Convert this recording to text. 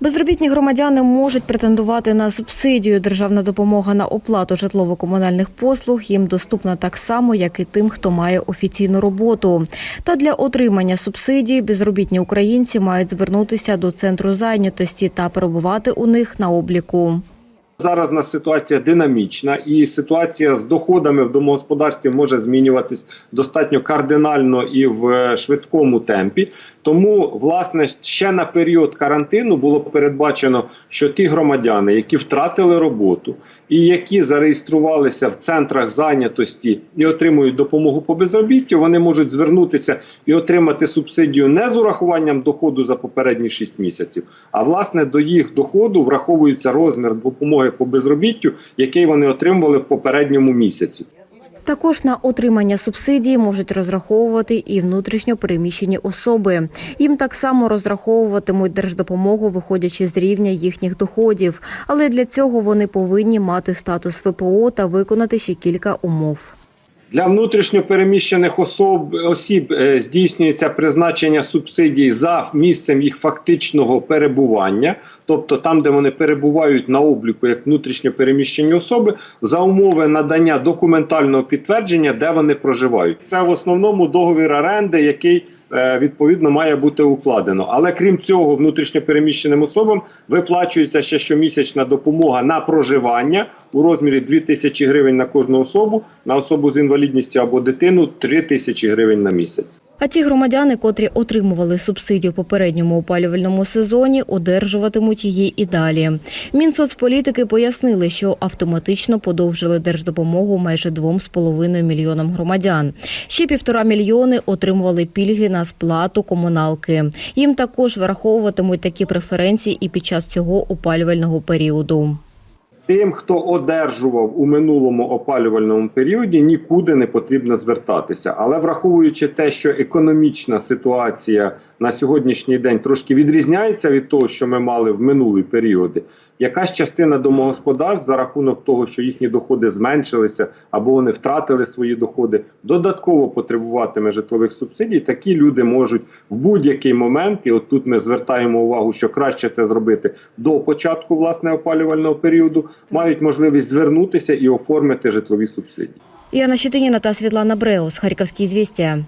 Безробітні громадяни можуть претендувати на субсидію. Державна допомога на оплату житлово-комунальних послуг їм доступна так само, як і тим, хто має офіційну роботу. Та для отримання субсидії безробітні українці мають звернутися до центру зайнятості та перебувати у них на обліку. Зараз у нас ситуація динамічна, і ситуація з доходами в домогосподарстві може змінюватись достатньо кардинально і в е, швидкому темпі. Тому, власне, ще на період карантину було передбачено, що ті громадяни, які втратили роботу і які зареєструвалися в центрах зайнятості і отримують допомогу по безробіттю, вони можуть звернутися і отримати субсидію не з урахуванням доходу за попередні 6 місяців, а власне до їх доходу враховується розмір допомоги по безробіттю, який вони отримували в попередньому місяці. Також на отримання субсидії можуть розраховувати і внутрішньо переміщені особи. Їм так само розраховуватимуть держдопомогу, виходячи з рівня їхніх доходів. Але для цього вони повинні мати статус ВПО та виконати ще кілька умов. Для внутрішньо переміщених особ осіб е, здійснюється призначення субсидій за місцем їх фактичного перебування, тобто там, де вони перебувають на обліку як внутрішньо переміщені особи, за умови надання документального підтвердження, де вони проживають. Це в основному договір оренди, який е, відповідно має бути укладено. Але крім цього, внутрішньо переміщеним особам виплачується ще щомісячна допомога на проживання у розмірі 2 тисячі гривень на кожну особу, на особу з інвалідністю або дитину 3 тисячі гривень на місяць. А ті громадяни, котрі отримували субсидію попередньому опалювальному сезоні, одержуватимуть її і далі. Мінсоцполітики пояснили, що автоматично подовжили держдопомогу майже 2,5 мільйонам громадян. Ще півтора мільйони отримували пільги на сплату комуналки. Їм також враховуватимуть такі преференції і під час цього опалювального періоду. Тим, хто одержував у минулому опалювальному періоді, нікуди не потрібно звертатися. Але враховуючи те, що економічна ситуація на сьогоднішній день трошки відрізняється від того, що ми мали в минулі періоди, якась частина домогосподарств за рахунок того, що їхні доходи зменшилися або вони втратили свої доходи, додатково потребуватиме житлових субсидій. Такі люди можуть в будь-який момент, і от тут ми звертаємо увагу, що краще це зробити до початку власне опалювального періоду, мають можливість звернутися і оформити житлові субсидії. Яна Щетиніна та Світлана Бреус, Харківські звістя.